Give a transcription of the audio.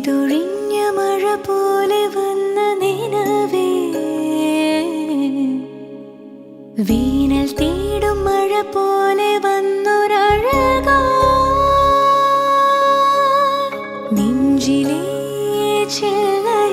പെയ്തൊഴിഞ്ഞ മഴ പോലെ വന്ന നിലവേ. വീണൽ തേടും മഴ പോലെ വന്നൊരഴക. നെഞ്ചിലേ ചില